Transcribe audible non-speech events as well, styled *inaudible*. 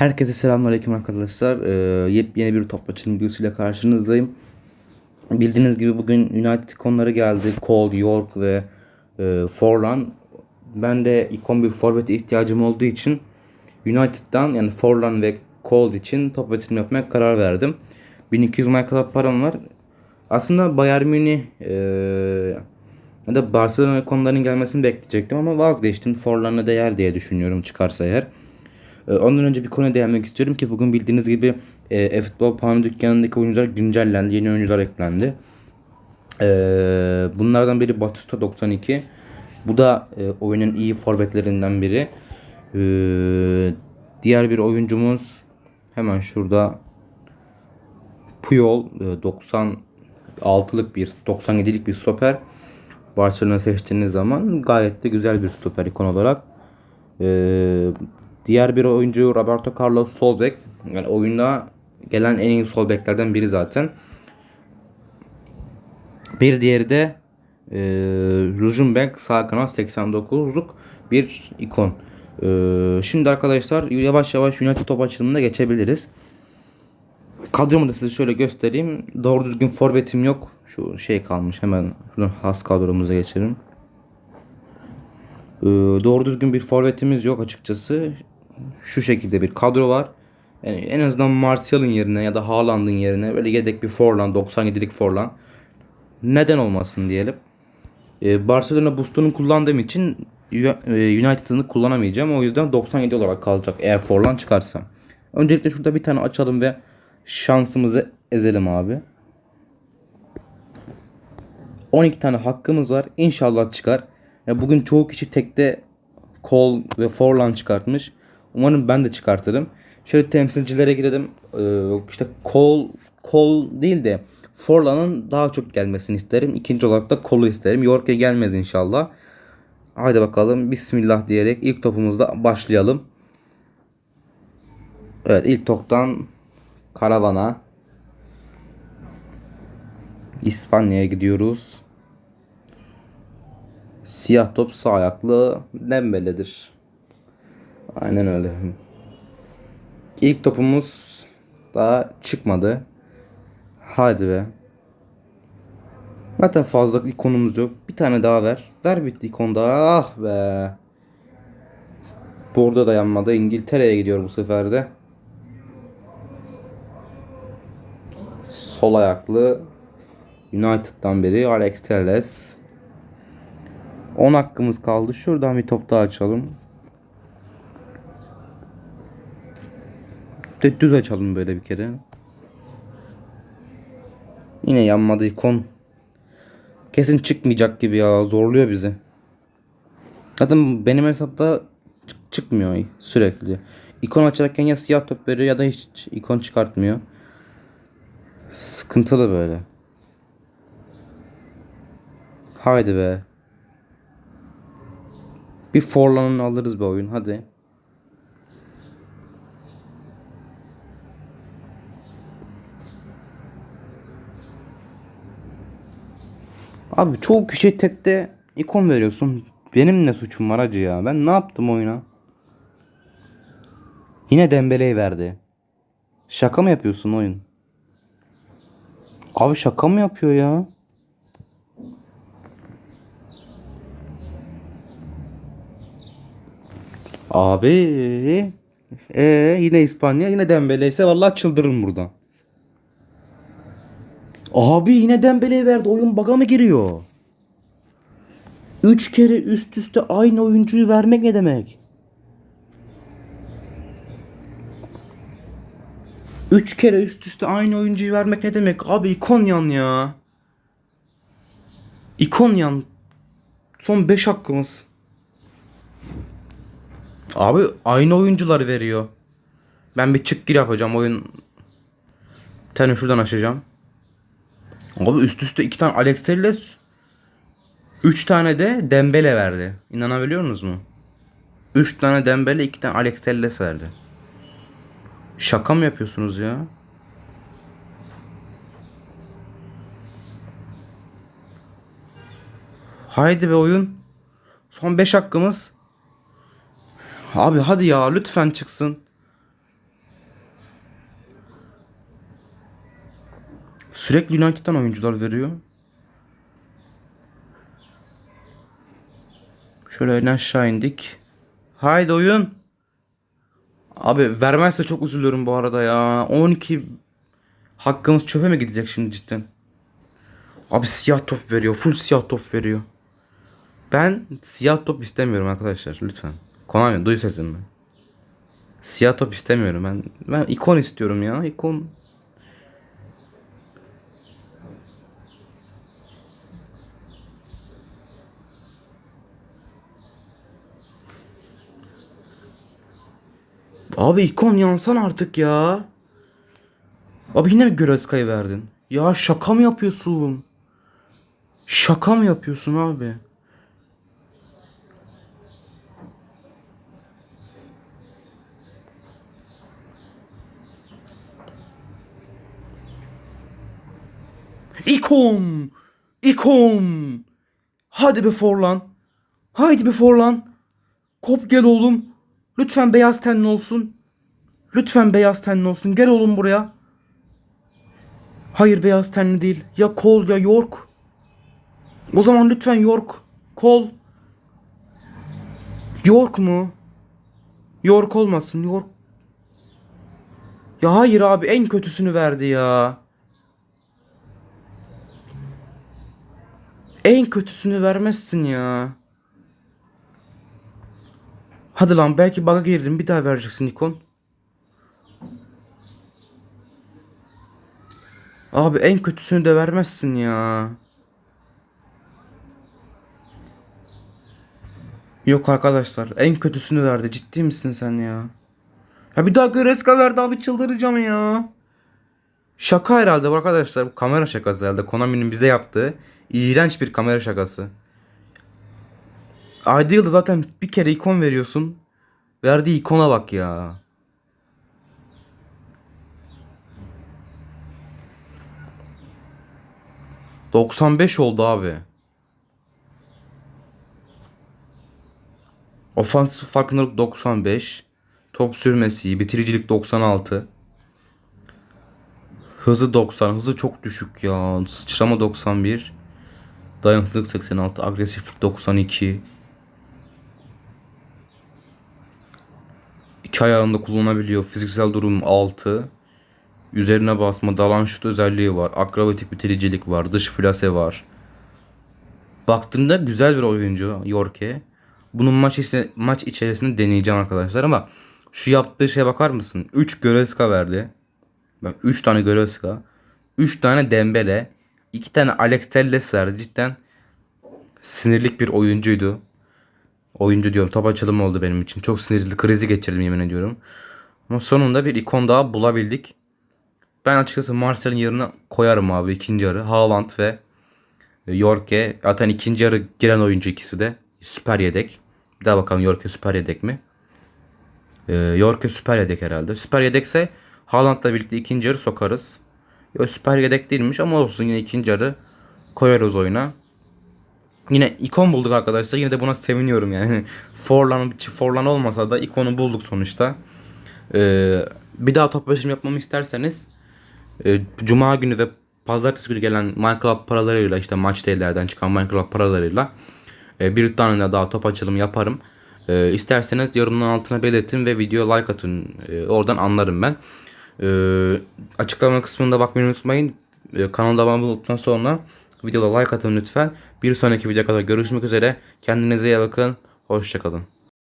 Herkese selamünaleyküm arkadaşlar. Ee, yepyeni bir top açılım karşınızdayım. Bildiğiniz gibi bugün United ikonları geldi. Cole, York ve e, Forlan. Ben de ikon bir forvet ihtiyacım olduğu için United'dan yani Forlan ve Cole için top açılım yapmaya karar verdim. 1200 marka kadar param var. Aslında Bayern Münih e, ya da Barcelona ikonlarının gelmesini bekleyecektim ama vazgeçtim. Forlan'a değer diye düşünüyorum çıkarsa eğer. Ee, Ondan önce bir konuya değinmek istiyorum ki bugün bildiğiniz gibi e, e-futbol puanı dükkanındaki oyuncular güncellendi. Yeni oyuncular eklendi. Ee, bunlardan biri Batista 92. Bu da e, oyunun iyi forvetlerinden biri. Ee, diğer bir oyuncumuz hemen şurada Puyol e, 96'lık bir 97'lik bir stoper. Barcelona seçtiğiniz zaman gayet de güzel bir stoper ikon olarak. Ee, diğer bir oyuncu Roberto Carlos Solbek. Yani oyunda gelen en iyi sol beklerden biri zaten. Bir diğeri de e, Rujunberg sağ kanat 89'luk bir ikon. E, şimdi arkadaşlar yavaş yavaş United top açılımına geçebiliriz. Kadromu da size şöyle göstereyim. Doğru düzgün forvetim yok. Şu şey kalmış. Hemen şunu has kadromuza geçelim. Ee, doğru düzgün bir forvetimiz yok açıkçası. Şu şekilde bir kadro var. Yani en azından Martial'ın yerine ya da Haaland'ın yerine böyle yedek bir Forlan 97'lik Forlan. Neden olmasın diyelim. Ee, Barcelona boostunu kullandığım için e, United'ını kullanamayacağım. O yüzden 97 olarak kalacak eğer Forlan çıkarsa. Öncelikle şurada bir tane açalım ve şansımızı ezelim abi. 12 tane hakkımız var. İnşallah çıkar. Ya bugün çoğu kişi tekte Cole ve Forlan çıkartmış. Umarım ben de çıkartırım. Şöyle temsilcilere girelim. Ee, işte Cole, Cole değil de Forlan'ın daha çok gelmesini isterim. İkinci olarak da Cole'u isterim. York'e gelmez inşallah. Haydi bakalım. Bismillah diyerek ilk topumuzda başlayalım. Evet ilk toptan Karavana. İspanya'ya gidiyoruz. Siyah top sağ ayaklı Dembele'dir. Aynen öyle. İlk topumuz daha çıkmadı. Hadi be. Zaten fazla ikonumuz yok. Bir tane daha ver. Ver bitti ikon daha. Ah be. Burada dayanmadı. İngiltere'ye gidiyor bu sefer de. Sol ayaklı United'dan beri Alex Telles. 10 hakkımız kaldı. Şuradan bir top daha açalım. De düz açalım böyle bir kere. Yine yanmadı ikon. Kesin çıkmayacak gibi ya. Zorluyor bizi. Zaten benim hesapta çık- çıkmıyor sürekli. İkon açarken ya siyah top veriyor ya da hiç ikon çıkartmıyor. Sıkıntılı böyle. Haydi be. Bir Forlan'ını alırız be oyun hadi. Abi çoğu kişi tekte ikon veriyorsun. Benim ne suçum var acı ya? Ben ne yaptım oyuna? Yine Dembele'yi verdi. Şaka mı yapıyorsun oyun? Abi şaka mı yapıyor ya? Abi ee, yine İspanya yine Dembele ise vallahi çıldırırım buradan. Abi yine Dembele'ye verdi. Oyun baga mı giriyor? Üç kere üst üste aynı oyuncuyu vermek ne demek? Üç kere üst üste aynı oyuncuyu vermek ne demek? Abi İkonyan ya. İkonyan. Son 5 hakkımız. Abi aynı oyuncular veriyor. Ben bir çık gir yapacağım oyun. Bir şuradan açacağım. Abi üst üste iki tane Alex Telles. Üç tane de Dembele verdi. İnanabiliyor musunuz mu? Üç tane Dembele iki tane Alex Telles verdi. Şaka mı yapıyorsunuz ya? Haydi be oyun. Son 5 hakkımız. Abi hadi ya lütfen çıksın. Sürekli United'dan oyuncular veriyor. Şöyle en aşağı indik. Haydi oyun. Abi vermezse çok üzülüyorum bu arada ya. 12 hakkımız çöpe mi gidecek şimdi cidden? Abi siyah top veriyor. Full siyah top veriyor. Ben siyah top istemiyorum arkadaşlar lütfen. Konami duy sesimi. Siyah top istemiyorum ben. Ben ikon istiyorum ya. ikon. Abi ikon yansan artık ya. Abi yine mi Göretzka'yı verdin? Ya şaka mı yapıyorsun? Şaka mı yapıyorsun abi? İkon! İkon! Hadi be Forlan. Haydi be Forlan. Kop gel oğlum. Lütfen beyaz tenli olsun. Lütfen beyaz tenli olsun. Gel oğlum buraya. Hayır beyaz tenli değil. Ya Cole ya York. O zaman lütfen York. Cole. York mu? York olmasın. York. Ya hayır abi en kötüsünü verdi ya. En kötüsünü vermezsin ya. Hadi lan belki bug'a girdim bir daha vereceksin Nikon. Abi en kötüsünü de vermezsin ya. Yok arkadaşlar en kötüsünü verdi ciddi misin sen ya? Ya bir daha Goretzka verdi abi çıldıracağım ya. Şaka herhalde bu arkadaşlar bu kamera şakası herhalde Konami'nin bize yaptığı iğrenç bir kamera şakası. Ideal'da zaten bir kere ikon veriyorsun. Verdiği ikona bak ya. ...95 oldu abi. Ofansif farkındalık 95. Top sürmesi. Bitiricilik 96. Hızı 90. Hızı çok düşük ya. Sıçrama 91. Dayanıklılık 86. Agresiflik 92. İki ayağında kullanabiliyor. Fiziksel durum 6. Üzerine basma, dalan şut özelliği var. Akrobatik bitiricilik var. Dış plase var. Baktığında güzel bir oyuncu Yorke. Bunun maç, içi, maç içerisinde deneyeceğim arkadaşlar ama şu yaptığı şeye bakar mısın? 3 Göretzka verdi. Bak 3 tane Göretzka. 3 tane Dembele. 2 tane Alex Telles verdi. Cidden sinirlik bir oyuncuydu. Oyuncu diyorum. Top açılımı oldu benim için. Çok sinirli krizi geçirdim yemin ediyorum. Ama sonunda bir ikon daha bulabildik. Ben açıkçası Marcel'in yerine koyarım abi ikinci yarı. Haaland ve Yorke. Zaten ikinci yarı giren oyuncu ikisi de. Süper yedek. Bir daha bakalım Yorke süper yedek mi? Ee, Yorke süper yedek herhalde. Süper yedekse Haaland'la birlikte ikinci yarı sokarız. Yok süper yedek değilmiş ama olsun yine ikinci yarı koyarız oyuna. Yine ikon bulduk arkadaşlar. Yine de buna seviniyorum yani. *laughs* Forlan, Forlan olmasa da ikonu bulduk sonuçta. Ee, bir daha toplaşım yapmamı isterseniz e, Cuma günü ve Pazartesi günü gelen Minecraft paralarıyla işte maç değerlerden çıkan Minecraft paralarıyla e, bir tane daha top açılımı yaparım. E, isterseniz yorumların altına belirtin ve video like atın. E, oradan anlarım ben. E, açıklama kısmında bakmayı unutmayın. E, kanalda abone olduktan sonra videoda like atın lütfen. Bir sonraki videoda görüşmek üzere. Kendinize iyi bakın. Hoşçakalın.